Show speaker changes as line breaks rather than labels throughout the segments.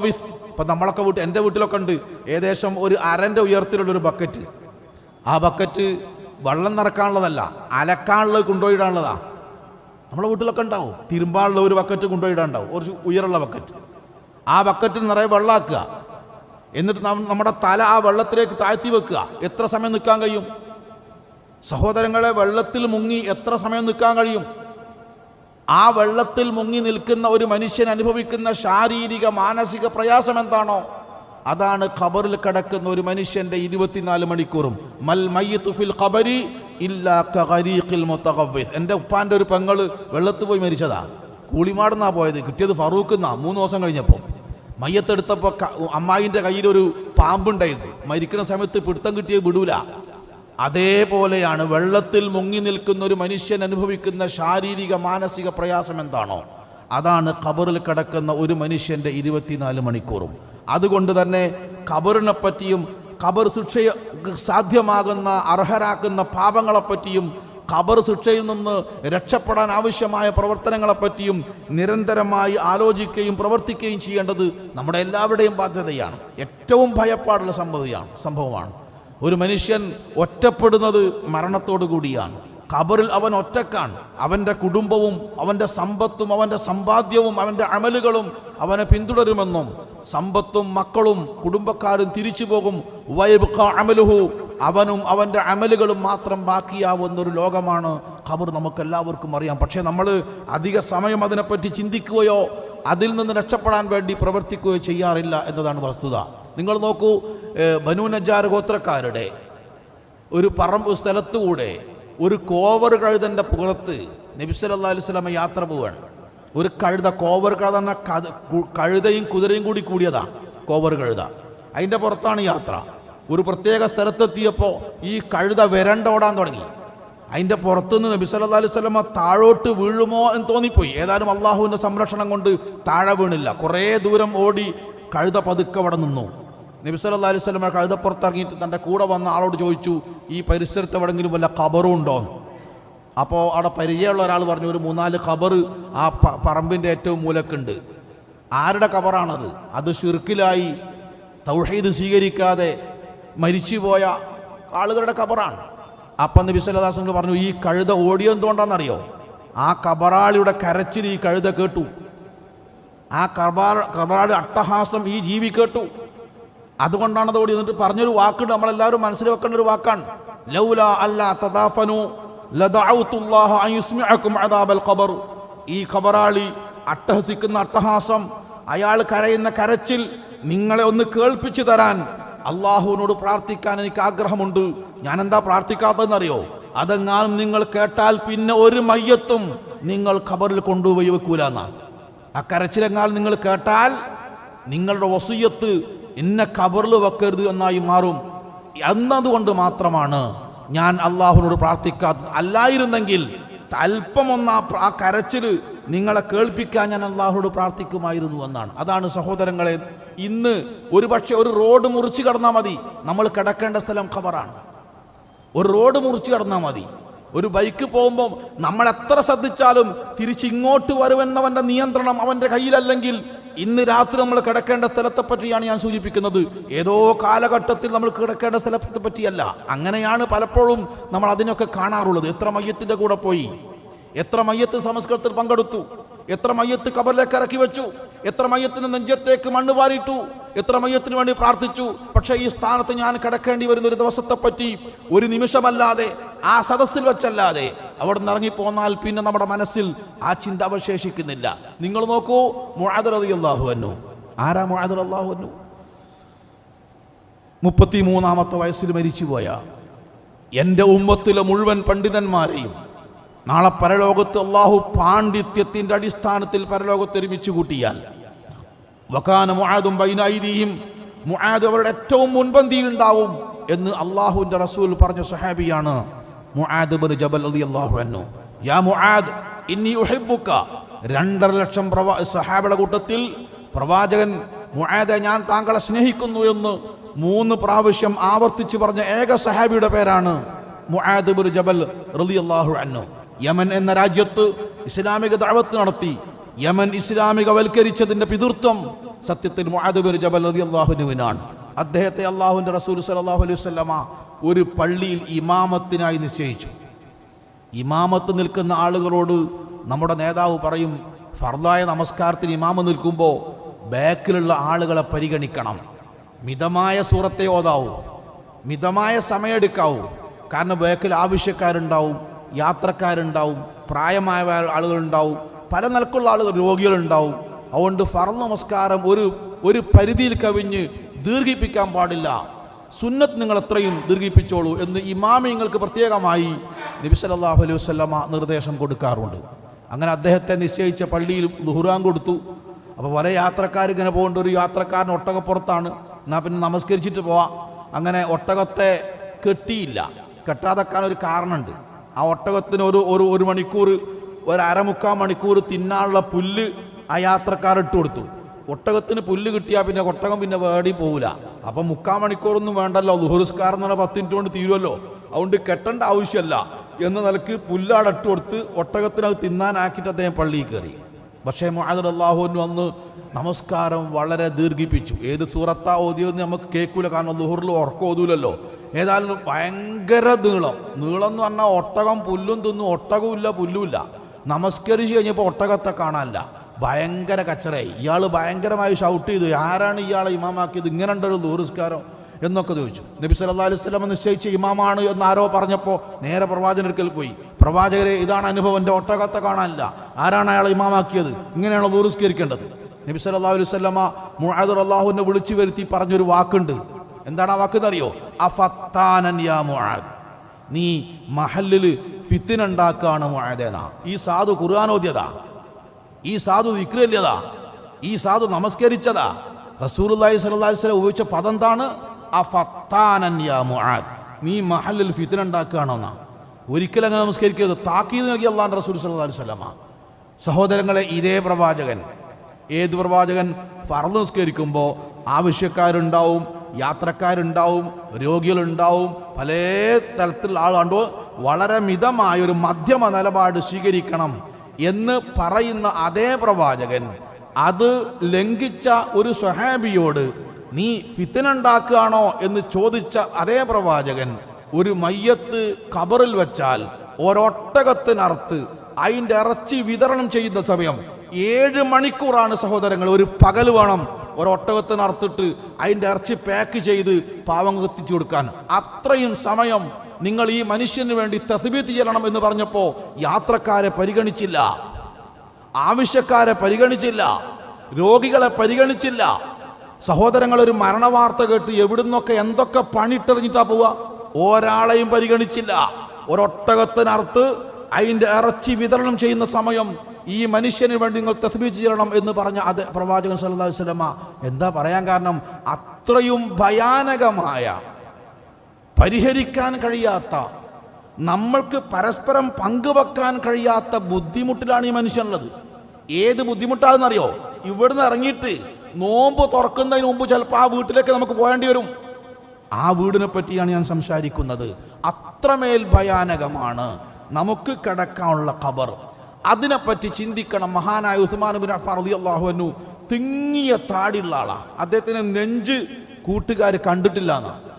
മുത്തഖവ്വിസ് ഇപ്പം നമ്മളൊക്കെ വീട്ടിൽ എന്റെ വീട്ടിലൊക്കെ ഉണ്ട്. ഏകദേശം ഒരു അരന്റെ ഉയരത്തിലുള്ള ഒരു ബക്കറ്റ് ആ ബക്കറ്റ് വെള്ളം നിറക്കാനുള്ളതല്ല അലക്കാനുള്ളത് കൊണ്ടുപോയിടാനുള്ളതാ. നമ്മളെ വീട്ടിലൊക്കെ ഉണ്ടാവും. തിരുമ്പാനുള്ള ഒരു ബക്കറ്റ് കൊണ്ടുപോയിടാണ്ടാവും കുറച്ച് ഉയരമുള്ള ബക്കറ്റ് ആ ബക്കറ്റിൽ നിറയെ വെള്ളമാക്കുക എന്നിട്ട് നമ്മുടെ തല ആ വെള്ളത്തിലേക്ക് താഴ്ത്തി വെക്കുക. എത്ര സമയം നിൽക്കാൻ കഴിയും? സഹോദരങ്ങളെ വെള്ളത്തിൽ മുങ്ങി എത്ര സമയം നിൽക്കാൻ കഴിയും? ആ വെള്ളത്തിൽ മുങ്ങി നിൽക്കുന്ന ഒരു മനുഷ്യൻ അനുഭവിക്കുന്ന ശാരീരിക മാനസിക പ്രയാസം എന്താണോ? അതാണ് ഖബറിൽ കിടക്കുന്ന ഒരു മനുഷ്യന്റെ ഇരുപത്തിനാല് മണിക്കൂറും. മൽ മയ്യത്തുഫിൽ ഖബരി ഇല്ലാ കഗരീഖിൽ മുത്തഖവ്വിസ് എന്റെ ഉപ്പാന്റെ ഒരു പെങ്ങൾ വെള്ളത്തിൽ പോയി മരിച്ചതാ. കൂളിമാടുന്നാ പോയത്? കിട്ടിയത് ഫറൂഖ് എന്നാ മൂന്ന് ദിവസം കഴിഞ്ഞപ്പോൾ മയ്യത്തെടുത്തപ്പോൾ അമ്മായിന്റെ കയ്യിലൊരു പാമ്പുണ്ടായിരുന്നു. മരിക്കുന്ന സമയത്ത് പിടുത്തം കിട്ടിയത് വിടൂല. അതേപോലെയാണ് വെള്ളത്തിൽ മുങ്ങി നിൽക്കുന്ന ഒരു മനുഷ്യൻ അനുഭവിക്കുന്ന ശാരീരിക മാനസിക പ്രയാസം എന്താണോ? അതാണ് ഖബറിൽ കിടക്കുന്ന ഒരു മനുഷ്യന്റെ ഇരുപത്തിനാല് മണിക്കൂറും. അതുകൊണ്ട് തന്നെ ഖബറിനെ പറ്റിയും ഖബർ ശിക്ഷ സാധ്യമാകുന്ന അർഹരാക്കുന്ന പാപങ്ങളെപ്പറ്റിയും ഖബർ ശിക്ഷയിൽ നിന്ന് രക്ഷപ്പെടാൻ ആവശ്യമായ പ്രവർത്തനങ്ങളെപ്പറ്റിയും നിരന്തരമായി ആലോചിക്കുകയും പ്രവർത്തിക്കുകയും ചെയ്യേണ്ടത് നമ്മുടെ എല്ലാവരുടെയും ബാധ്യതയാണ്. ഏറ്റവും ഭയപ്പാടുള്ള സംഭവമാണ് സംഭവമാണ്. ഒരു മനുഷ്യൻ ഒറ്റപ്പെടുന്നത് മരണത്തോടു കൂടിയാണ്. ഖബറിൽ അവൻ ഒറ്റക്കാണ്. അവന്റെ കുടുംബവും അവന്റെ സമ്പത്തും അവന്റെ സമ്പാദ്യവും അവന്റെ അമലുകളും അവനെ പിന്തുടരുമെന്നും സമ്പത്തും മക്കളും കുടുംബക്കാരും തിരിച്ചു പോകും. വൈബുക്ക അമലുഹു. അവനും അവന്റെ അമലുകളും മാത്രം ബാക്കിയാവുന്ന ഒരു ലോകമാണ് ഖബർ നമുക്കെല്ലാവർക്കും അറിയാം. പക്ഷേ നമ്മൾ അധിക സമയം അതിനെപ്പറ്റി ചിന്തിക്കുകയോ അതിൽ നിന്ന് രക്ഷപ്പെടാൻ വേണ്ടി പ്രവർത്തിക്കുകയോ ചെയ്യാറില്ല എന്നതാണ് വസ്തുത. നിങ്ങൾ നോക്കൂ ബനു നജാർ ഗോത്രക്കാരുടെ ഒരു പറമ്പ് സ്ഥലത്തുകൂടെ ഒരു കോവർ കഴുതന്റെ പുറത്ത് നബി സല്ലല്ലാഹു അലൈഹി വസല്ലമ യാത്ര പോവാണ്. ഒരു കഴുത കോവർ കഴുത എന്ന കഴുതയും കുതിരയും കൂടി കൂടിയതാ കോവർ കഴുത. അതിന്റെ പുറത്താണ് യാത്ര. ഒരു പ്രത്യേക സ്ഥലത്തെത്തിയപ്പോൾ ഈ കഴുത വരണ്ടോടാൻ തുടങ്ങി. അതിന്റെ പുറത്തുനിന്ന് നബി സല്ലല്ലാഹു അലൈഹി വസല്ലമ താഴോട്ട് വീഴുമോ എന്ന് തോന്നിപ്പോയി. ഏതായാലും അള്ളാഹുവിന്റെ സംരക്ഷണം കൊണ്ട് താഴെ വീണില്ല. കുറേ ദൂരം ഓടി കഴുത പതുക്കെ അവിടെ നിന്നു. നബി സല്ലല്ലാഹു അലൈഹി സ്വലമ കഴുതപ്പുറത്തിറങ്ങിയിട്ട് തന്റെ കൂടെ വന്ന ആളോട് ചോദിച്ചു ഈ പരിസരത്ത് എവിടെങ്കിലും വല്ല ഖബറും ഉണ്ടോ? അപ്പോൾ അവിടെ പരിചയമുള്ള ഒരാൾ പറഞ്ഞു ഒരു മൂന്നാൽ ഖബർ ആ പറമ്പിന്റെ ഏറ്റവും മൂലക്കുണ്ട്. ആരുടെ ഖബറാണത്? അത് ഷിർക്കിലായി തൗഹീദ് സ്വീകരിക്കാതെ മരിച്ചുപോയ ആളുകളുടെ ഖബറാണ്. അപ്പം നബി സല്ലല്ലാഹു പറഞ്ഞു ഈ കഴുത ഓടിയെന്തുകൊണ്ടാണെന്നറിയോ ആ കബറാളിയുടെ കരച്ചിൽ ഈ കഴുത കേട്ടു. ആ കബാ കബറാളി അട്ടഹാസം ഈ ജീവി കേട്ടു. അതുകൊണ്ടാണ് അതോടി എന്നിട്ട് പറഞ്ഞൊരു വാക്കുണ്ട്. നമ്മളെല്ലാവരും മനസ്സിൽ വെക്കേണ്ട ഒരു വാക്കാണ്. തദാഫനു ഈ ഖബറാളി അട്ടഹസിക്കുന്ന അട്ടഹാസം അയാൾ കരയുന്ന കരച്ചിൽ നിങ്ങളെ ഒന്ന് കേൾപ്പിച്ചു തരാൻ അള്ളാഹുവിനോട് പ്രാർത്ഥിക്കാൻ എനിക്ക് ആഗ്രഹമുണ്ട്. ഞാൻ എന്താ പ്രാർത്ഥിക്കാത്തതെന്നറിയോ? അതെങ്ങാനും നിങ്ങൾ കേട്ടാൽ പിന്നെ ഒരു മയ്യത്തും നിങ്ങൾ ഖബറിൽ കൊണ്ടുപോയി വെക്കൂലെന്നാണ്. ആ കരച്ചിലെങ്ങാനും നിങ്ങൾ കേട്ടാൽ നിങ്ങളുടെ വസൂയത്ത് എന്നെ കബറിൽ വെക്കരുത് എന്നായി മാറും. എന്നതുകൊണ്ട് മാത്രമാണ് ഞാൻ അള്ളാഹുവിനോട് പ്രാർത്ഥിക്കാത്തത്. അല്ലായിരുന്നെങ്കിൽ അല്പമൊന്ന് ആ കരച്ചിൽ നിങ്ങളെ കേൾപ്പിക്കാൻ ഞാൻ അള്ളാഹുനോട് പ്രാർത്ഥിക്കുമായിരുന്നു എന്നാണ്. അതാണ് സഹോദരങ്ങളെ ഇന്ന് ഒരുപക്ഷെ ഒരു റോഡ് മുറിച്ച് കടന്നാൽ മതി. നമ്മൾ കിടക്കേണ്ട സ്ഥലം ഖബറാണ്. ഒരു റോഡ് മുറിച്ച് കടന്നാൽ മതി. ഒരു ബൈക്ക് പോകുമ്പോൾ നമ്മൾ എത്ര ശ്രദ്ധിച്ചാലും തിരിച്ചിങ്ങോട്ട് വരുമെന്നവന്റെ നിയന്ത്രണം അവന്റെ കയ്യിലല്ലെങ്കിൽ ഇന്ന് രാത്രി നമ്മൾ കിടക്കേണ്ട സ്ഥലത്തെ പറ്റിയാണ് ഞാൻ സൂചിപ്പിക്കുന്നത്. ഏതോ കാലഘട്ടത്തിൽ നമ്മൾ കിടക്കേണ്ട സ്ഥലത്തെ പറ്റിയല്ല. അങ്ങനെയാണ് പലപ്പോഴും നമ്മൾ അതിനൊക്കെ കാണാറുള്ളത്. എത്ര മയ്യത്തിന്റെ കൂടെ പോയി? എത്ര മയ്യത്ത് സംസ്കൃതത്തിൽ പങ്കെടുത്തു? എത്ര മയ്യത്ത് കബറിലേക്ക് ഇറക്കി വെച്ചു? എത്ര മയ്യത്തിന് നെഞ്ചത്തേക്ക് മണ്ണ് വാരിയിട്ടു? എത്ര മയ്യത്തിന് വേണ്ടി പ്രാർത്ഥിച്ചു? പക്ഷേ ഈ സ്ഥാനത്ത് ഞാൻ കിടക്കേണ്ടി വരുന്ന ഒരു ദിവസത്തെ പറ്റി ഒരു നിമിഷമല്ലാതെ ആ സദസ്സിൽ വെച്ചല്ലാതെ അവിടെ നിന്ന് ഇറങ്ങിപ്പോന്നാൽ പിന്നെ നമ്മുടെ മനസ്സിൽ ആ ചിന്ത അവശേഷിക്കുന്നില്ല. നിങ്ങൾ നോക്കൂ മുഴാദർ അലി അള്ളാഹു അൻഹു. ആരാ മുഴാദർ അള്ളാഹു അൻഹു? മുപ്പത്തി മൂന്നാമത്തെ വയസ്സിൽ മരിച്ചുപോയ എന്റെ ഉമ്മത്തിലെ മുഴുവൻ പണ്ഡിതന്മാരെയും നാളെ പരലോകത്ത് അള്ളാഹു പാണ്ഡിത്യത്തിന്റെ അടിസ്ഥാനത്തിൽ പരലോകത്ത് ഒരുമിച്ച് കൂട്ടിയാൽ വക്കാന മുആദും ബൈനൈദിയും മുഹാദ് അവരുടെ ഏറ്റവും മുൻപന്തിയിൽ ഉണ്ടാവും എന്ന് അള്ളാഹുവിന്റെ റസൂൽ പറഞ്ഞ സുഹാബിയാണ് മുആദ് ബിൻ ജബൽ റളിയല്ലാഹു അൻഹു. യാ മുആദ് ഇന്നി ഉഹിബുക്ക രണ്ടര ലക്ഷം പ്രവാ സഹാബിയുടെ കൂട്ടത്തിൽ പ്രവാചകൻ മുആദെ ഞാൻ താങ്കളെ സ്നേഹിക്കുന്നു എന്ന് മൂന്ന് പ്രാവശ്യം ആവർത്തിച്ച് പറഞ്ഞ ഏക സഹാബിയുടെ പേരാണ് മുആദ് ബിൻ ജബൽ റളിയല്ലാഹു അൻഹു. യമൻ എന്ന രാജ്യത്ത് ഇസ്ലാമിക ദഅവത്ത് നടത്തി. യമൻ ഇസ്ലാമികവൽക്കരിച്ചതിന്റെ പിതൃത്വം സത്യത്തിൽ ജബൽ അള്ളാഹുനുവിനാണ് അദ്ദേഹത്തെ അള്ളാഹുവിന്റെ റസൂൽ സലാഹു അലൈഹി വസല്ലമ ഒരു പള്ളിയിൽ ഇമാമത്തിനായി നിശ്ചയിച്ചു. ഇമാമത്ത് നിൽക്കുന്ന ആളുകളോട് നമ്മുടെ നേതാവ് പറയും ഫർദായ നമസ്കാരത്തിന് ഇമാമ നിൽക്കുമ്പോൾ ബാക്കിലുള്ള ആളുകളെ പരിഗണിക്കണം. മിതമായ സൂറത്തെ ഓതാവൂ. മിതമായ സമയമെടുക്കാവൂ. കാരണം ബാക്കിൽ ആവശ്യക്കാരുണ്ടാവും യാത്രക്കാരുണ്ടാവും പ്രായമായ ആളുകളുണ്ടാവും. പല നിലക്കുള്ള ആളുകൾ രോഗികളുണ്ടാവും. അതുകൊണ്ട് ഫറ നമസ്കാരം ഒരു ഒരു പരിധിയിൽ കവിഞ്ഞ് ദീർഘിപ്പിക്കാൻ പാടില്ല. സുന്നത്ത് നിങ്ങൾ എത്രയും ദീർഘിപ്പിച്ചോളൂ എന്ന് ഇമാമിങ്ങൾക്ക് പ്രത്യേകമായി നബി സല്ലല്ലാഹു അലൈഹി വസല്ലമ നിർദ്ദേശം കൊടുക്കാറുണ്ട്. അങ്ങനെ അദ്ദേഹത്തെ നിശ്ചയിച്ച പള്ളിയിൽ ദുഹുറാൻ കൊടുത്തു. അപ്പോൾ പല യാത്രക്കാർ ഇങ്ങനെ പോകേണ്ട ഒരു യാത്രക്കാരൻ ഒട്ടകപ്പുറത്താണ്. എന്നാൽ പിന്നെ നമസ്കരിച്ചിട്ട് പോവാം. അങ്ങനെ ഒട്ടകത്തെ കെട്ടിയില്ല. കെട്ടാതെക്കാൻ ഒരു കാരണമുണ്ട്. ആ ഒട്ടകത്തിന് ഒരു ഒരു മണിക്കൂർ ഒരു അരമുക്കാൽ മണിക്കൂർ തിന്നാനുള്ള പുല്ല് ആ യാത്രക്കാർ ഇട്ട് കൊടുത്തു. ഒട്ടകത്തിന് പുല്ല് കിട്ടിയാൽ പിന്നെ ഒട്ടകം പിന്നെ വേടി പോവില്ല അപ്പം മുക്കാൽ മണിക്കൂറൊന്നും വേണ്ടല്ലോ. ദുഹുസ്കാർ എന്ന് പറഞ്ഞാൽ പത്ത് മിനിറ്റ് കൊണ്ട് തീരുമല്ലോ അതുകൊണ്ട് കെട്ടേണ്ട ആവശ്യമല്ല എന്ന നിലയ്ക്ക് പുല്ലാട് ഇട്ട് കൊടുത്ത് ഒട്ടകത്തിനത് തിന്നാനാക്കിയിട്ട് അദ്ദേഹം പള്ളിയിൽ കയറി. പക്ഷേ മുഹാദർ അള്ളാഹുവിന് വന്ന് നമസ്കാരം വളരെ ദീർഘിപ്പിച്ചു. ഏത് സൂറത്താ ഓതിയെന്ന് നമുക്ക് കേൾക്കൂല. കാരണം ദുഹറിൽ ഉറക്കം ഓതൂലല്ലോ. ഏതായാലും ഭയങ്കര നീളം. നീളം എന്ന് പറഞ്ഞാൽ ഒട്ടകം പുല്ലും തിന്നും ഒട്ടകവും ഇല്ല പുല്ലുമില്ല നമസ്കരിച്ച് കഴിഞ്ഞപ്പോൾ ഒട്ടകത്തെ കാണാനില്ല. ഭയങ്കര കച്ചറയായി. ഇയാൾ ഭയങ്കരമായി ഷൗട്ട് ചെയ്തു. ആരാണ് ഇയാളെ ഇമാമാക്കിയത്? ഇങ്ങനെ ഉണ്ടൊരു ദൂരസ്കാരം? എന്നൊക്കെ ചോദിച്ചു. നബി സല്ലാ അലൈഹി വസല്ലം നിശ്ചയിച്ച ഇമാമാണ് എന്ന് ആരോ പറഞ്ഞപ്പോൾ നേരെ പ്രവാചകനടുക്കൽ പോയി. പ്രവാചകരെ ഇതാണ് അനുഭവം. എന്റെ ഒട്ടകത്തെ കാണാനില്ല. ആരാണ് അയാളെ ഇമാമാക്കിയത്? ഇങ്ങനെയാണോ ദൂരസ്കരിക്കേണ്ടത്? നബി സല്ലാ അലൈഹി വസല്ലമ മുആദ് അള്ളാഹുവിനെ വിളിച്ചു വരുത്തി പറഞ്ഞൊരു വാക്കുണ്ട്. എന്താണ് ആ വാക്ക് എന്നറിയോ അഫത്താനൻ യാ മുആദ് നീ മഹല്ലിൽ ഫിത്തിനുണ്ടാക്കാണ് മുആദേന ഈ സാധു ഖുർആാനോദ്യതാ ഈ സാധു വിക്രല്യതാ ഈ സാധു നമസ്കരിച്ചതാ. അലൈഹി വസല്ലം ഉപയോഗിച്ച പദം എന്താണ് നീ മഹലിൽ ഫിത്തിനുണ്ടാക്കുകയാണോന്ന ഒരിക്കലും അങ്ങനെ നമസ്കരിക്കരുത്. താക്കീത് നൽകി അള്ളാൻ റസൂൽ വസല്ലമ. സഹോദരങ്ങളെ ഇതേ പ്രവാചകൻ. ഏത് പ്രവാചകൻ ഫറന്ന് നിസ്കരിക്കുമ്പോൾ ആവശ്യക്കാരുണ്ടാവും യാത്രക്കാരുണ്ടാവും രോഗികളുണ്ടാവും പല തരത്തിലുള്ള ആളുണ്ടോ വളരെ മിതമായ ഒരു മധ്യമ നിലപാട് സ്വീകരിക്കണം എന്ന് പറയുന്ന അതേ പ്രവാചകൻ അത് ലംഘിച്ച ഒരു സ്വഹാബിയോട് നീ ഫിത്തിനുണ്ടാക്കുകയാണോ എന്ന് ചോദിച്ച അതേ പ്രവാചകൻ ഒരു മയ്യത്ത് കബറിൽ വെച്ചാൽ ഒരൊട്ടകത്തിനർത്ത് അതിന്റെ ഇറച്ചി വിതരണം ചെയ്യുന്ന സമയം ഏഴ് മണിക്കൂറാണ് സഹോദരങ്ങൾ ഒരു പകൽ വേണം ഒരൊട്ടകത്തിനർത്തിട്ട് അതിന്റെ ഇറച്ചി പാക്ക് ചെയ്ത് പാവങ്ങൾ എത്തിച്ചു കൊടുക്കാൻ. അത്രയും സമയം നിങ്ങൾ ഈ മനുഷ്യന് വേണ്ടി തസ്ബീത്ത് ചെയ്യണം എന്ന് പറഞ്ഞപ്പോൾ യാത്രക്കാരെ പരിഗണിച്ചില്ല. ആവശ്യക്കാരെ പരിഗണിച്ചില്ല. രോഗികളെ പരിഗണിച്ചില്ല. സഹോദരങ്ങൾ ഒരു മരണവാർത്ത കേട്ട് എവിടുന്നൊക്കെ എന്തൊക്കെ പണിട്ടെറിഞ്ഞിട്ടാ പോവുക? ഒരാളെയും പരിഗണിച്ചില്ല. ഒരൊട്ടകത്തിനർത്ത് അതിന്റെ ഇറച്ചി വിതരണം ചെയ്യുന്ന സമയം ഈ മനുഷ്യന് വേണ്ടി നിങ്ങൾ തസ്ബീച്ച് ചെയ്യണം എന്ന് പറഞ്ഞ അത് പ്രവാചകൻ സല്ലല്ലാഹു അലൈഹി വസല്ലമ എന്താ പറയാൻ കാരണം? അത്രയും ഭയാനകമായ പരിഹരിക്കാൻ കഴിയാത്ത നമ്മൾക്ക് പരസ്പരം പങ്കുവെക്കാൻ കഴിയാത്ത ബുദ്ധിമുട്ടിലാണ് ഈ മനുഷ്യനുള്ളത്. ഏത് ബുദ്ധിമുട്ടാണെന്നറിയോ? ഇവിടുന്ന് ഇറങ്ങിയിട്ട് നോമ്പ് തുറക്കുന്നതിന് മുമ്പ് ചിലപ്പോൾ ആ വീട്ടിലേക്ക് നമുക്ക് പോകേണ്ടി വരും. ആ വീടിനെ പറ്റിയാണ് ഞാൻ സംസാരിക്കുന്നത്. അത്രമേൽ ഭയാനകമാണ് നമുക്ക് കിടക്കാനുള്ള ഖബർ. അതിനെപ്പറ്റി ചിന്തിക്കണം. മഹാനായ ഉസ്മാൻ ബിൻ അഫ്ഫാർ റളിയല്ലാഹു അൻഹു തിങ്ങിയ താടിയുള്ള ആളാണ് അദ്ദേഹത്തിന് നെഞ്ച് കൂട്ടുകാർ കണ്ടിട്ടില്ല എന്നാണ്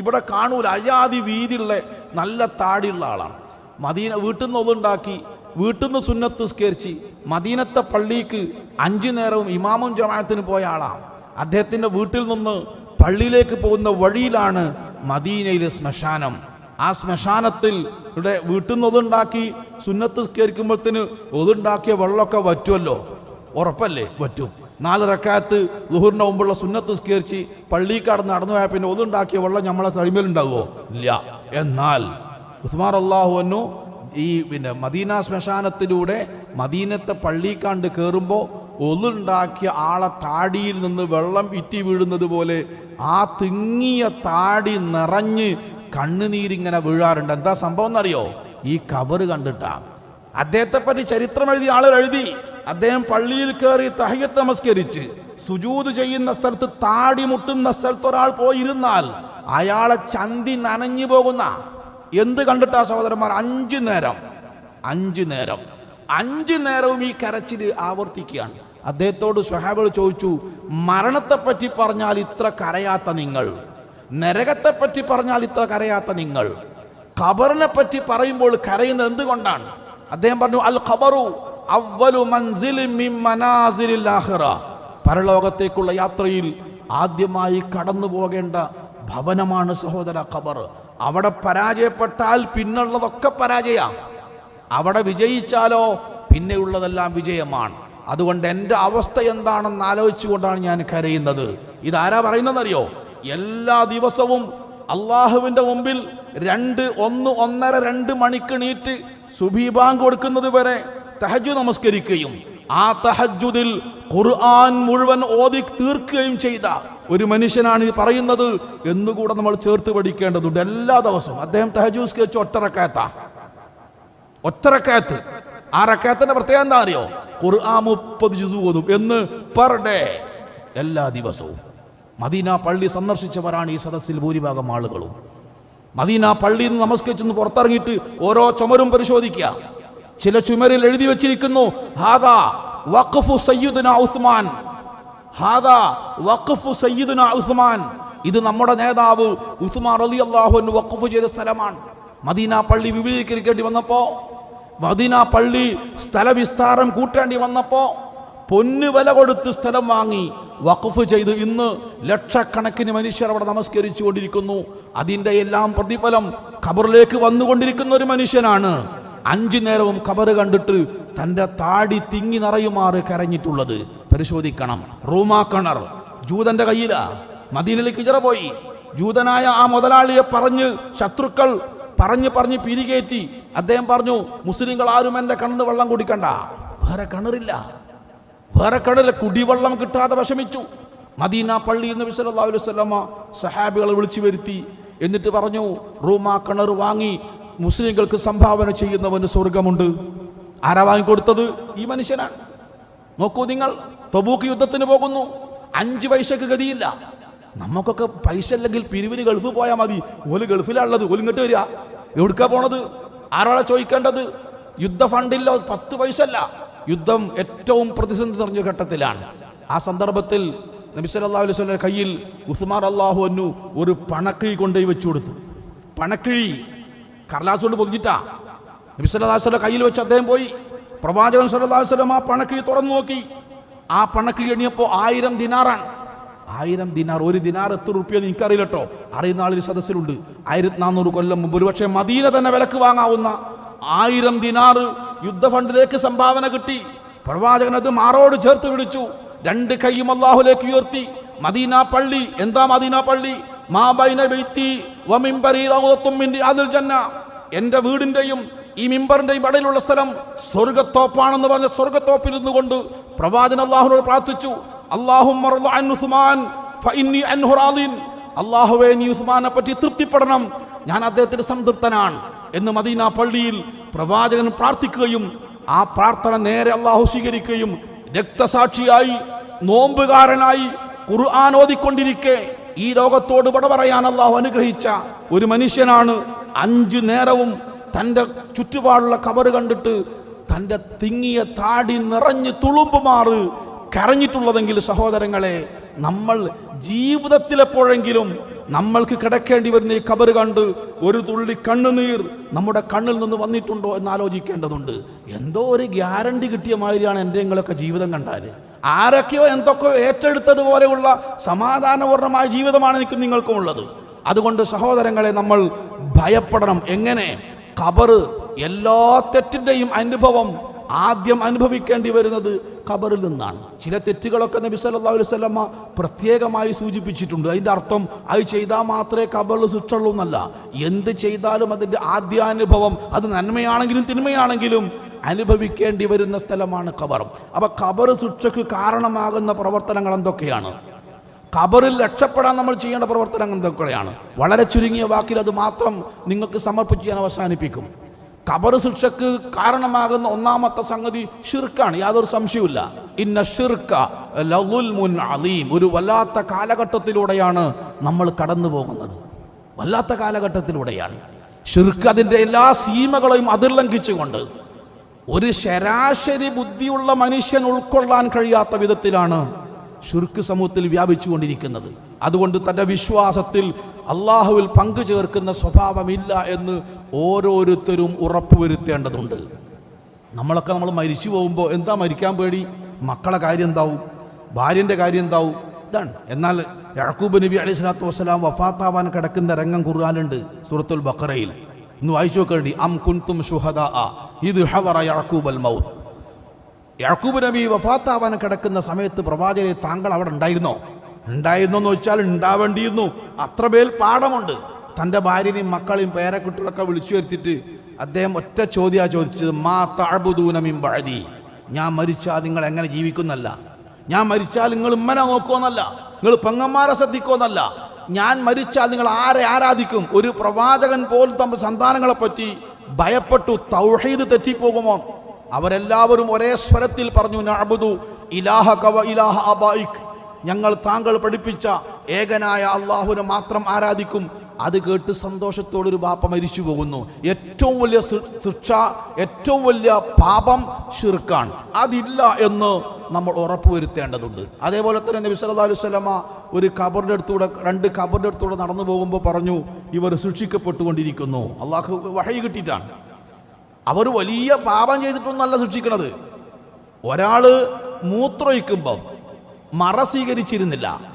ഇവിടെ കാണൂല. അയാതി വീതിയുള്ള നല്ല താടിയുള്ള ആളാണ്. മദീന വീട്ടിൽ നിന്ന് ഒതുണ്ടാക്കി വീട്ടിൽ നിന്ന് സുന്നത്ത് സ്കേരിച്ച് മദീനത്തെ പള്ളിക്ക് അഞ്ചു നേരവും ഇമാമും ജമാഅത്തിന് പോയ ആളാണ്. അദ്ദേഹത്തിന്റെ വീട്ടിൽ നിന്ന് പള്ളിയിലേക്ക് പോകുന്ന വഴിയിലാണ് മദീനയിലെ ശ്മശാനം. ആ ശ്മശാനത്തിൽ ഇവിടെ വീട്ടിൽ നിന്ന് ഒതുണ്ടാക്കി സുന്നത്ത് സ്കരിക്കുമ്പോഴത്തേന് ഒതുണ്ടാക്കിയ വെള്ളമൊക്കെ വറ്റുമല്ലോ ഉറപ്പല്ലേ? വറ്റും. നാല് റക്കാത്ത് ലുഹുറിന്റെ മുമ്പുള്ള സുന്നത്ത് സ്കീർച്ച് പള്ളി കടന്ന് നടന്നു പോയാൽ പിന്നെ ഒതുണ്ടാക്കിയ വെള്ളം നമ്മളെ സഴിമേലുണ്ടാകുമോ ഇല്ല. എന്നാൽ ഉസ്മാർ അള്ളാഹുവന്നു ഈ പിന്നെ മദീന ശ്മശാനത്തിലൂടെ മദീനത്തെ പള്ളി പള്ളിക്കാണ്ട് കയറുമ്പോൾ ഒതുണ്ടാക്കിയ ആളെ താടിയിൽ നിന്ന് വെള്ളം ഇറ്റി വീഴുന്നത് പോലെ ആ തിങ്ങിയ താടി നിറഞ്ഞ് കണ്ണുനീരിങ്ങനെ വീഴാറുണ്ട്. എന്താ സംഭവം എന്നറിയോ? ഈ കബറ് കണ്ടിട്ടാ. അദ്ദേഹത്തെ പറ്റി ചരിത്രം എഴുതി ആളുകൾ എഴുതി അദ്ദേഹം പള്ളിയിൽ കയറി തഹയ്യത്ത് നമസ്കരിച്ച് സുജൂത് ചെയ്യുന്ന സ്ഥലത്ത് താടി മുട്ടുന്ന സ്ഥലത്ത് ഒരാൾ പോയിരുന്നാൽ അയാളെ ചന്തി നനഞ്ഞു പോകുന്ന എന്ത് കണ്ടിട്ടാ സഹോദരന്മാർ? അഞ്ചു നേരം. അഞ്ചു നേരം. അഞ്ചു നേരവും ഈ കരച്ചിൽ ആവർത്തിക്കുകയാണ്. അദ്ദേഹത്തോട് സ്വഹാബികൾ ചോദിച്ചു മരണത്തെ പറ്റി പറഞ്ഞാൽ ഇത്ര കരയാത്ത നിങ്ങൾ? നരകത്തെ പറ്റി പറഞ്ഞാൽ ഇത്ര കരയാത്ത നിങ്ങൾ? ഖബറിനെ പറ്റി പറയുമ്പോൾ കരയുന്നത് എന്തുകൊണ്ടാണ്? അദ്ദേഹം പറഞ്ഞു അൽ ഖബറു അവ്വലു മൻസിലിൻ മിൻ മനാസിലിൽ ആഖിറ. പരലോകത്തേക്കുള്ള യാത്രയിൽ ആദ്യമായി കടന്നു പോകേണ്ട ഭവനമാണ് സഹോദര ഖബർ. അവിടെ പരാജയപ്പെട്ടാൽ പിന്നുള്ളതൊക്കെ പരാജയ. അവിടെ വിജയിച്ചാലോ പിന്നെയുള്ളതെല്ലാം വിജയമാണ്. അതുകൊണ്ട് എന്റെ അവസ്ഥ എന്താണെന്ന് ആലോചിച്ചുകൊണ്ടാണ് ഞാൻ കരയുന്നത്. ഇതാരാ പറയുന്നതെന്നറിയോ? എല്ലാ ദിവസവും അള്ളാഹുവിന്റെ മുമ്പിൽ രണ്ട് ഒന്ന് ഒന്നര രണ്ട് മണിക്ക് നീറ്റ് സുബീബാങ്ക് കൊടുക്കുന്നത് വരെ തഹജു നമസ്കരിക്കുകയും ആ തഹജുദിൽ ഖുർആൻ മുഴുവൻ ഓതി തീർക്കുകയും ചെയ്ത ഒരു മനുഷ്യനാണ് ഈ പറയുന്നത് എന്നുകൂടെ നമ്മൾ ചേർത്ത് പഠിക്കേണ്ടതുണ്ട് എല്ലാ ദിവസവും. അദ്ദേഹം തഹജൂസ് വെച്ച് ഒറ്ററക്കാത്ത ഒറ്ററക്കാത്ത് ആ റക്കാത്തിന്റെ പ്രത്യേകത എന്താ അറിയോ? ഖുർആൻ മുപ്പത് ജിസു ഓതും എന്ന് പെർ ഡേ എല്ലാ ദിവസവും. മദീന പള്ളി സന്ദർശിച്ചവരാണ് ഈ സദസ്സിൽ ഭൂരിഭാഗം ആളുകളും. മദീന പള്ളിയിൽ നിന്ന് നമസ്കരിച്ചെന്ന് പുറത്തിറങ്ങിയിട്ട് ഓരോ ചുമരും പരിശോധിക്കുക. ചില ചുമരിൽ എഴുതി വെച്ചിരിക്കുന്നു ഹാദാ വഖഫു സയ്യിദുന ഉസ്മാൻ. ഹാദാ വഖഫു സയ്യിദുന ഉസ്മാൻ. ഇത് നമ്മുടെ നേതാവ് ഉസ്മാൻ റളിയല്ലാഹു അൻഹു വഖഫ് ചെയ്ത സ്ഥലമാണ്. മദീന പള്ളി വിപുലീകരിക്കേണ്ടി വന്നപ്പോ മദീന പള്ളി സ്ഥലവിസ്താരം കൂട്ടേണ്ടി വന്നപ്പോ പൊന്ന് വില കൊടുത്ത് സ്ഥലം വാങ്ങി വഖഫ് ചെയ്ത് ഇന്ന് ലക്ഷക്കണക്കിന് മനുഷ്യർ അവിടെ നമസ്കരിച്ചു കൊണ്ടിരിക്കുന്നു അതിന്റെ എല്ലാം പ്രതിഫലം ഖബറിലേക്ക് വന്നുകൊണ്ടിരിക്കുന്ന ഒരു മനുഷ്യനാണ് അഞ്ചു നേരവും കബറ് കണ്ടിട്ട് തന്റെ താടി തിങ്ങി നിറയുമാറ് കരഞ്ഞിട്ടുള്ളത് പരിശോധിക്കണം. റൂമാ കിണർ ജൂതന്റെ കയ്യിലാ. മദീനയിലേക്ക് ഇജറ പോയി. ജൂതനായ ആ മുതലാളിയെ പറഞ്ഞ് ശത്രുക്കൾ പറഞ്ഞ് പറഞ്ഞ് പിരികേറ്റി അദ്ദേഹം പറഞ്ഞു മുസ്ലിങ്ങൾ ആരും എന്റെ കണ്ണിന് വെള്ളം കുടിക്കണ്ട. വേറെ കിണറില്ല. വേറെ കിണറില്ല കുടിവെള്ളം കിട്ടാതെ വിഷമിച്ചു. മദീന പള്ളി എന്ന് വസല്ലമ സഹാബികളെ വിളിച്ചു വരുത്തി. എന്നിട്ട് പറഞ്ഞു റൂമാ കിണർ വാങ്ങി മുസ്ലിങ്ങൾക്ക് സംഭാവന ചെയ്യുന്നവന് സ്വർഗമുണ്ട്. ആരാ വാങ്ങിക്കൊടുത്തത്? ഈ മനുഷ്യനാണ്. നോക്കൂ നിങ്ങൾ തൊബൂക്ക് യുദ്ധത്തിന് പോകുന്നു. അഞ്ച് പൈസക്ക് ഗതിയില്ല. നമുക്കൊക്കെ പൈസ അല്ലെങ്കിൽ പിരിവിന് ഗൾഫ് പോയാൽ മതി. ഓൽ ഗൾഫിലുള്ളത് ഓൽ ഇങ്ങോട്ട് വരിക എവിടുക്കാ പോണത്? ആരാളെ ചോദിക്കേണ്ടത്? യുദ്ധ ഫണ്ടില്ല പത്ത് പൈസ അല്ല യുദ്ധം ഏറ്റവും പ്രതിസന്ധി നിറഞ്ഞ ഘട്ടത്തിലാണ്. ആ സന്ദർഭത്തിൽ നബി സല്ലല്ലാഹു അലൈഹി കയ്യിൽ ഉസ്മാൻ അള്ളാഹു അന്നു ഒരു പണക്കിഴി കൊണ്ടുപോയി വെച്ചു കൊടുത്തു. പണക്കിഴി കർലാസ് കൊണ്ട് പൊതിഞ്ഞിട്ടാ. നബി വസല്ലം കയ്യിൽ വെച്ച് അദ്ദേഹം പോയി. പ്രവാചകൻ വസല്ലം ആ പണക്കിഴി തുറന്നു നോക്കി. ആ പണക്കിഴി എണ്ണിയപ്പോൾ ആയിരം ദിനാറാണ്. ആയിരം ദിനാർ ഒരു ദിനാർ എത്ര റുപ്യ എനിക്കറിയില്ല കേട്ടോ അറിയുന്ന ആളിൽ സദസ്സിലുണ്ട്. ആയിരത്തി നാനൂറ് കൊല്ലം മുമ്പ് ഒരുപക്ഷെ മദീന തന്നെ വിലക്ക് വാങ്ങാവുന്ന ആയിരം ദിനാർ യുദ്ധ ഫണ്ടിലേക്ക് സംഭാവന കിട്ടി. പ്രവാചകൻ അത് മാറോട് ചേർത്ത് പിടിച്ചു. രണ്ട് കൈയും അള്ളാഹുലേക്ക് ഉയർത്തി. മദീന പള്ളി. എന്താ മദീന പള്ളി? എന്റെ വീടിന്റെയും ഈ മിമ്പറിന്റെയും ഇടയിലുള്ള സ്ഥലം സ്വർഗത്തോപ്പാണെന്ന് പറഞ്ഞ സ്വർഗത്തോപ്പിൽ ഇരുന്നുകൊണ്ട് പ്രവാചകൻ അള്ളാഹുനോട് പ്രാർത്ഥിച്ചു. അള്ളാഹും അള്ളാഹുവെ നീ ഉസ്മാനെ പറ്റി തൃപ്തിപ്പെടണം. ഞാൻ അദ്ദേഹത്തിന് സംതൃപ്തനാണ് എന്ന് മദീന പള്ളിയിൽ പ്രവാചകൻ പ്രാർത്ഥിക്കുകയും ആ പ്രാർത്ഥന നേരെ അള്ളാഹു സ്വീകരിക്കുകയും രക്തസാക്ഷിയായി നോമ്പുകാരനായി ഖുർആൻ ഓതിക്കൊണ്ടിരിക്കെ. ഈ ലോകത്തോട് പട പറയാൻ അള്ളാഹു അനുഗ്രഹിച്ച ഒരു മനുഷ്യനാണ്. അഞ്ചു നേരവും തന്റെ ചുറ്റുപാടുള്ള കബറ് കണ്ടിട്ട് തന്റെ തിങ്ങിയ താടി നിറഞ്ഞ് തുളുമ്പുമാറ് കരഞ്ഞിട്ടുള്ളതെങ്കിൽ സഹോദരങ്ങളെ നമ്മൾ ജീവിതത്തിലെപ്പോഴെങ്കിലും നമ്മൾക്ക് കിടക്കേണ്ടി വരുന്ന ഈ കബറ് കണ്ട് ഒരു തുള്ളി കണ്ണുനീർ നമ്മുടെ കണ്ണിൽ നിന്ന് വന്നിട്ടുണ്ടോ എന്ന് ആലോചിക്കേണ്ടതുണ്ട്. എന്തോ ഒരു ഗ്യാരണ്ടി കിട്ടിയ മാതിരിയാണ് എന്റെ ജീവിതം കണ്ടാൽ ആരൊക്കെയോ എന്തൊക്കെയോ ഏറ്റെടുത്തതുപോലെയുള്ള സമാധാനപൂർണമായ ജീവിതമാണ് എനിക്ക് നിങ്ങൾക്കും ഉള്ളത് അതുകൊണ്ട് സഹോദരങ്ങളെ നമ്മൾ ഭയപ്പെടണം. എങ്ങനെ? കബറ് എല്ലാ തെറ്റിന്റെയും അനുഭവം ആദ്യം അനുഭവിക്കേണ്ടി വരുന്നത് ഖബറിൽ നിന്നാണ്. ചില തെറ്റുകളൊക്കെ നബി സല്ലാ വസല്ലമ പ്രത്യേകമായി സൂചിപ്പിച്ചിട്ടുണ്ട്. അതിന്റെ അർത്ഥം അത് ചെയ്താൽ മാത്രമേ ഖബറിൽ ശിക്ഷുള്ളൂ എന്നല്ല. എന്ത് ചെയ്താലും അതിന്റെ ആദ്യാനുഭവം അത് നന്മയാണെങ്കിലും തിന്മയാണെങ്കിലും അനുഭവിക്കേണ്ടി വരുന്ന സ്ഥലമാണ് ഖബർ. അപ്പോൾ ഖബർ ശിക്ഷയ്ക്ക് കാരണമാകുന്ന പ്രവർത്തനങ്ങൾ എന്തൊക്കെയാണ്? ഖബറിൽ രക്ഷപ്പെടാൻ നമ്മൾ ചെയ്യേണ്ട പ്രവർത്തനങ്ങൾ എന്തൊക്കെയാണ്? വളരെ ചുരുങ്ങിയ വാക്കിൽ അത് മാത്രം നിങ്ങൾക്ക് സമർപ്പിച്ച് ഞാൻ അവസാനിപ്പിക്കും. ഖബർ ശിക്ഷക്ക് കാരണമാകുന്ന ഒന്നാമത്തെ സംഗതി ഷിർക്കാണ്. യാതൊരു സംശയവുമില്ല. ഇന്ന ഷിർക്ക ലളുൽമുൻ അലീം. ഒരു വല്ലാത്ത കാലഘട്ടത്തിലൂടെയാണ് നമ്മൾ കടന്നു പോകുന്നത്. വല്ലാത്ത കാലഘട്ടത്തിലൂടെയാണ്. ഷിർക്ക് അതിന്റെ എല്ലാ സീമകളെയും അതിർലംഘിച്ചുകൊണ്ട് ഒരു ശരാശരി ബുദ്ധിയുള്ള മനുഷ്യൻ ഉൾക്കൊള്ളാൻ കഴിയാത്ത വിധത്തിലാണ് ഷുർക്ക് സമൂഹത്തിൽ വ്യാപിച്ചുകൊണ്ടിരിക്കുന്നത്. അതുകൊണ്ട് തന്റെ വിശ്വാസത്തിൽ അള്ളാഹുവിൽ പങ്കു ചേർക്കുന്ന സ്വഭാവമില്ല എന്ന് ഓരോരുത്തരും ഉറപ്പുവരുത്തേണ്ടതുണ്ട്. നമ്മളൊക്കെ നമ്മൾ മരിച്ചു പോകുമ്പോൾ എന്താ മരിക്കാൻ പേടി? മക്കളെ കാര്യം എന്താവും? ഭാര്യന്റെ കാര്യം എന്താവും? ഇതാണ്. എന്നാൽ യാക്കൂബ് നബി അലൈഹി സ്വലാത്തു വസ്സലാം വഫാത്താവാൻ കിടക്കുന്ന രംഗം കുറുകാനുണ്ട് സൂറത്തുൽ ബക്കറയിൽ ഇന്ന് വായിച്ചു നോക്കേണ്ടി അം കുൻതും ഷുഹദ ഇത് ഹവറ യാക്കൂബ് അൽ മൗത്ത്. യാക്കൂബ് നബി വഫാത്താവാൻ കിടക്കുന്ന സമയത്ത് പ്രവാചകരെ താങ്കൾ അവിടെ ഉണ്ടായിരുന്നോ? ഉണ്ടായിരുന്നോ എന്ന് വെച്ചാൽ ഉണ്ടാവേണ്ടിയിരുന്നു. അത്രമേൽ പാഠമുണ്ട്. തന്റെ ഭാര്യനെയും മക്കളെയും പേരക്കുട്ടികളൊക്കെ വിളിച്ചു വരുത്തിയിട്ട് അദ്ദേഹം ഒറ്റ ചോദ്യമാണ് ചോദിച്ചത് മാ താഴ്ബുദൂനമീം പഴതി ഞാൻ മരിച്ചാൽ നിങ്ങൾ എങ്ങനെ ജീവിക്കുന്നല്ല ഞാൻ മരിച്ചാൽ നിങ്ങൾ ഉമ്മനെ നോക്കുമെന്നല്ല. നിങ്ങൾ പെങ്ങന്മാരെ ശ്രദ്ധിക്കുമെന്നല്ല. ഞാൻ മരിച്ചാൽ നിങ്ങൾ ആരെ ആരാധിക്കും? ഒരു പ്രവാചകൻ പോലും തമ്മിൽ സന്താനങ്ങളെ പറ്റി ഭയപ്പെട്ടു. തൗഹീദ് തെറ്റിപ്പോകുമോ? അവരെല്ലാവരും ഒരേ സ്വരത്തിൽ പറഞ്ഞു നഅബുദു ഇലാഹ കവ ഇലാഹ അബായിക് ഞങ്ങൾ താങ്കൾ പഠിപ്പിച്ച ഏകനായ അള്ളാഹുവിനെ മാത്രം ആരാധിക്കും. അത് കേട്ട് സന്തോഷത്തോടൊരു ബാപ്പ മരിച്ചു പോകുന്നു ഏറ്റവും വലിയ ശിക്ഷ ഏറ്റവും വലിയ പാപം ഷിർക്കാണ് അതില്ല എന്ന് നമ്മൾ ഉറപ്പുവരുത്തേണ്ടതുണ്ട് അതേപോലെ തന്നെ നബി സല്ലല്ലാഹു അലൈഹി വസല്ലമ ഒരു കബറിന്റെ അടുത്തൂടെ രണ്ട് കബറിന്റെ അടുത്തൂടെ നടന്നു പോകുമ്പോൾ പറഞ്ഞു ഇവർ ശിക്ഷിക്കപ്പെട്ടുകൊണ്ടിരിക്കുന്നു. അള്ളാഹു വഹയി കിട്ടിയിട്ടാണ്. അവർ വലിയ പാപം ചെയ്തിട്ടൊന്നല്ല ശിക്ഷിക്കണത് ഒരാൾ മൂത്രമൊഴിക്കുമ്പം മറ സ്വീകരിച്ചിരുന്നില്ല.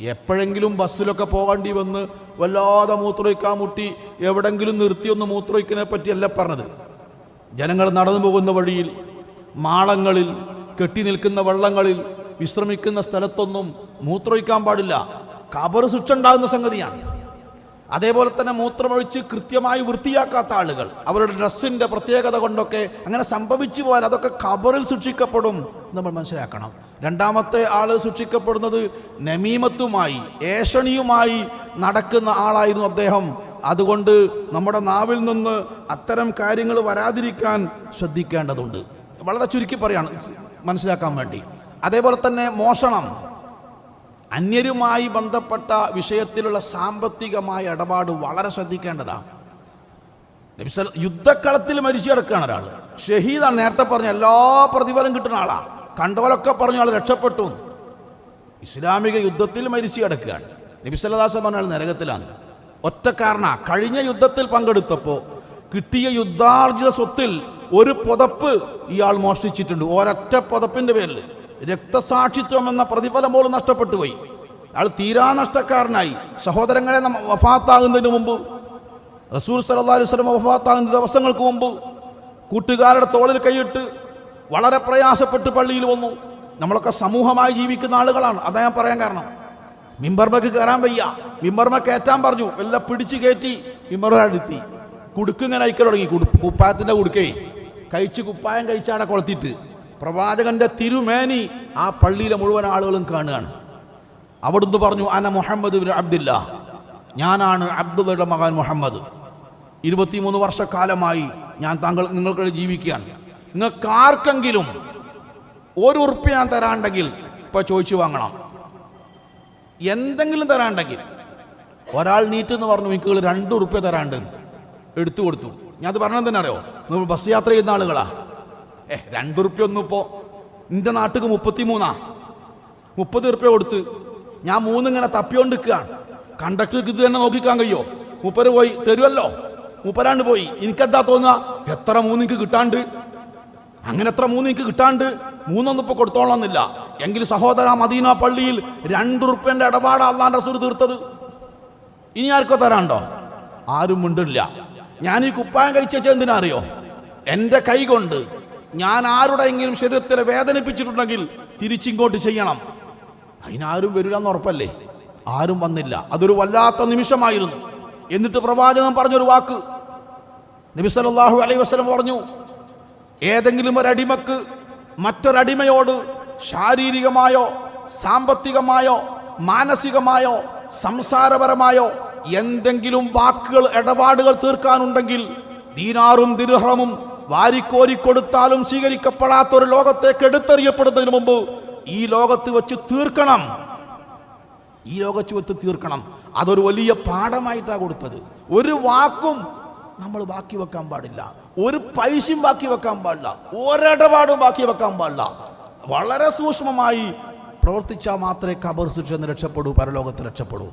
എപ്പോഴെങ്കിലും ബസ്സിലൊക്കെ പോകേണ്ടി വന്ന് വല്ലാതെ മൂത്രമൊഴിക്കാൻ മുട്ടി എവിടെങ്കിലും നിർത്തിയൊന്ന് മൂത്രമൊഴിക്കുന്നതിനെ പറ്റിയല്ല പറഞ്ഞത്. ജനങ്ങൾ നടന്നു പോകുന്ന വഴിയിൽ മാളങ്ങളിൽ കെട്ടി നിൽക്കുന്ന വള്ളങ്ങളിൽ വിശ്രമിക്കുന്ന സ്ഥലത്തൊന്നും മൂത്രമൊഴിക്കാൻ പാടില്ല. കബർ ശിക്ഷ ഉണ്ടാകുന്ന സംഗതിയാണ്. അതേപോലെ തന്നെ മൂത്രമൊഴിച്ച് കൃത്യമായി വൃത്തിയാക്കാത്ത ആളുകൾ. അവരുടെ ഡ്രസ്സിന്റെ പ്രത്യേകത കൊണ്ടൊക്കെ അങ്ങനെ സംഭവിച്ചു പോയാൽ അതൊക്കെ കബറിൽ സൂക്ഷിക്കപ്പെടും നമ്മൾ മനസ്സിലാക്കണം. രണ്ടാമത്തെ ആൾ സൂക്ഷിക്കപ്പെടുന്നത് നമീമത്തുമായി ഏഷണിയുമായി നടക്കുന്ന ആളായിരുന്നു അദ്ദേഹം. അതുകൊണ്ട് നമ്മുടെ നാവിൽ നിന്ന് അത്തരം കാര്യങ്ങൾ വരാതിരിക്കാൻ ശ്രദ്ധിക്കേണ്ടതുണ്ട്. വളരെ ചുരുക്കി പറയാണ് മനസ്സിലാക്കാൻ വേണ്ടി. അതേപോലെ തന്നെ മോഷണം. അന്യരുമായി ബന്ധപ്പെട്ട വിഷയത്തിലുള്ള സാമ്പത്തികമായ ഇടപാട് വളരെ ശ്രദ്ധിക്കേണ്ടതാണ് യുദ്ധക്കളത്തിൽ മരിച്ചു കിടക്കുകയാണ് ഒരാൾ ഷഹീദാണ് നേരത്തെ പറഞ്ഞ എല്ലാ പ്രതിഫലം കിട്ടുന്ന ആളാ. കണ്ടോലൊക്കെ പറഞ്ഞ ആൾ രക്ഷപ്പെട്ടു. ഇസ്ലാമിക യുദ്ധത്തിൽ മരിച്ചു കിടക്കുകയാണ്. നബിസല്ലാസ് പറഞ്ഞാൽ നരകത്തിലാണ്. ഒറ്റക്കാരന. കഴിഞ്ഞ യുദ്ധത്തിൽ പങ്കെടുത്തപ്പോൾ കിട്ടിയ യുദ്ധാർജിത സ്വത്തിൽ ഒരു പുതപ്പ് ഇയാൾ മോഷ്ടിച്ചിട്ടുണ്ട്. ഒരൊറ്റ പുതപ്പിന്റെ പേരിൽ രക്തസാക്ഷിത്വം എന്ന പ്രതിഫലം പോലും നഷ്ടപ്പെട്ടു പോയി. അയാൾ തീരാ നഷ്ടക്കാരനായി. സഹോദരങ്ങളെ വഫാത്താകുന്നതിന് മുമ്പ് റസൂൽ സല്ലല്ലാഹു അലൈഹി വസല്ലം വഫാത്താകുന്ന ദിവസങ്ങൾക്ക് മുമ്പ് കൂട്ടുകാരുടെ തോളിൽ കൈയിട്ട് വളരെ പ്രയാസപ്പെട്ട് പള്ളിയിൽ വന്നു. നമ്മളൊക്കെ സമൂഹമായി ജീവിക്കുന്ന ആളുകളാണ്. അതാ ഞാൻ പറയാൻ കാരണം. മിമ്പർമക്ക് കയറാൻ വയ്യ. മിമ്പർമ കയറ്റാൻ പറഞ്ഞു. എല്ലാം പിടിച്ച് കയറ്റി മിമ്പറടുത്തി കുടുക്കിങ്ങനെ അയക്കൽ തുടങ്ങി. കുപ്പായത്തിന്റെ കുടുക്കേ. കഴിച്ച് കുപ്പായം കഴിച്ചാണ് കൊളുത്തിട്ട് പ്രവാചകന്റെ തിരുമേനി ആ പള്ളിയിലെ മുഴുവൻ ആളുകളും കാണുകയാണ്. അവിടുന്ന് പറഞ്ഞു അന മുഹമ്മദ് അബ്ദില്ല. ഞാനാണ് അബ്ദുള്ളയുടെ മകൻ മുഹമ്മദ്. ഇരുപത്തിമൂന്ന് വർഷക്കാലമായി ഞാൻ താങ്കൾ നിങ്ങൾക്കിടെ ജീവിക്കുകയാണ്. നിങ്ങൾക്ക് ആർക്കെങ്കിലും ഒരു ഉറുപ്പ് ഞാൻ തരാണ്ടെങ്കിൽ ഇപ്പൊ ചോദിച്ചു വാങ്ങണം. എന്തെങ്കിലും തരാണ്ടെങ്കിൽ. ഒരാൾ നീറ്റെന്ന് പറഞ്ഞു എനിക്ക് രണ്ട് ഉറുപ്പ്യ തരാണ്ട്. എടുത്തു കൊടുത്തു. ഞാൻ അത് പറഞ്ഞത് തന്നെ അറിയോ നമ്മൾ ബസ് യാത്ര ചെയ്യുന്ന ആളുകളാ. ഏ രണ്ട് ഉറുപ്പ്യ ഒന്നും ഇപ്പോൾ എന്റെ മുപ്പത്തി മൂന്നാ മുപ്പത് ഉറുപ്പ്യ കൊടുത്ത് ഞാൻ മൂന്നിങ്ങനെ തപ്പിയോണ്ട് നിൽക്കുകയാണ് കണ്ടക്ടർക്ക് ഇത് തന്നെ നോക്കിക്കാൻ കഴിയോ? മുപ്പര് പോയി തരുമല്ലോ മുപ്പരാണ്ട് പോയി. എനിക്കെന്താ തോന്നുക? എത്ര മൂന്ന് എനിക്ക് കിട്ടാണ്ട്? അങ്ങനെ എത്ര മൂന്ന് എനിക്ക് കിട്ടാണ്ട്? മൂന്നൊന്നും ഇപ്പൊ കൊടുത്തോളന്നില്ല എങ്കിൽ സഹോദര മദീന പള്ളിയിൽ രണ്ട് ഉറുപ്പ്യന്റെ ഇടപാട് അള്ളാൻ റസൂൽ തീർത്തത്. ഇനി ആർക്കോ തരാണ്ടോ ആരും മിണ്ടില്ല. ഞാൻ ഈ കുപ്പായം കഴിച്ച എന്തിനാ അറിയോ? എന്റെ കൈ കൊണ്ട് ഞാൻ ആരുടെയെങ്കിലും ശരീരത്തിനെ വേദനിപ്പിച്ചിട്ടുണ്ടെങ്കിൽ തിരിച്ചിങ്ങോട്ട് ചെയ്യണം. അതിനാരും വരില്ല എന്ന് ഉറപ്പല്ലേ? ആരും വന്നില്ല. അതൊരു വല്ലാത്ത നിമിഷമായിരുന്നു. എന്നിട്ട് പ്രവാചകൻ പറഞ്ഞൊരു വാക്ക്. നബി സല്ലല്ലാഹു അലൈഹി വസല്ലം പറഞ്ഞു ഏതെങ്കിലും ഒരടിമക്ക് മറ്റൊരടിമയോട് ശാരീരികമായോ സാമ്പത്തികമായോ മാനസികമായോ സംസാരപരമായോ എന്തെങ്കിലും വാക്കുകൾ ഇടപാടുകൾ തീർക്കാനുണ്ടെങ്കിൽ ദീനാറും ദിർഹമും വാരിക്കോരി കൊടുത്താലും സ്വീകരിക്കപ്പെടാത്ത ഒരു ലോകത്തേക്ക് എടുത്തെറിയപ്പെടുന്നതിന് മുമ്പ് ഈ ലോകത്ത് വെച്ച് തീർക്കണം. ഈ ലോകത്ത് വെച്ച് തീർക്കണം. അതൊരു വലിയ പാഠമായിട്ടാണ് കൊടുത്തത്. ഒരു വാക്കും നമ്മൾ ബാക്കി വെക്കാൻ പാടില്ല. ഒരു പൈസയും ബാക്കി വെക്കാൻ പാടില്ല. ഒരിടപാടും ബാക്കി വെക്കാൻ പാടില്ല. വളരെ സൂക്ഷ്മമായി പ്രവർത്തിച്ചാൽ മാത്രമേ കബർ ശിക്ഷ രക്ഷപ്പെടൂ പരലോകത്ത് രക്ഷപ്പെടൂ.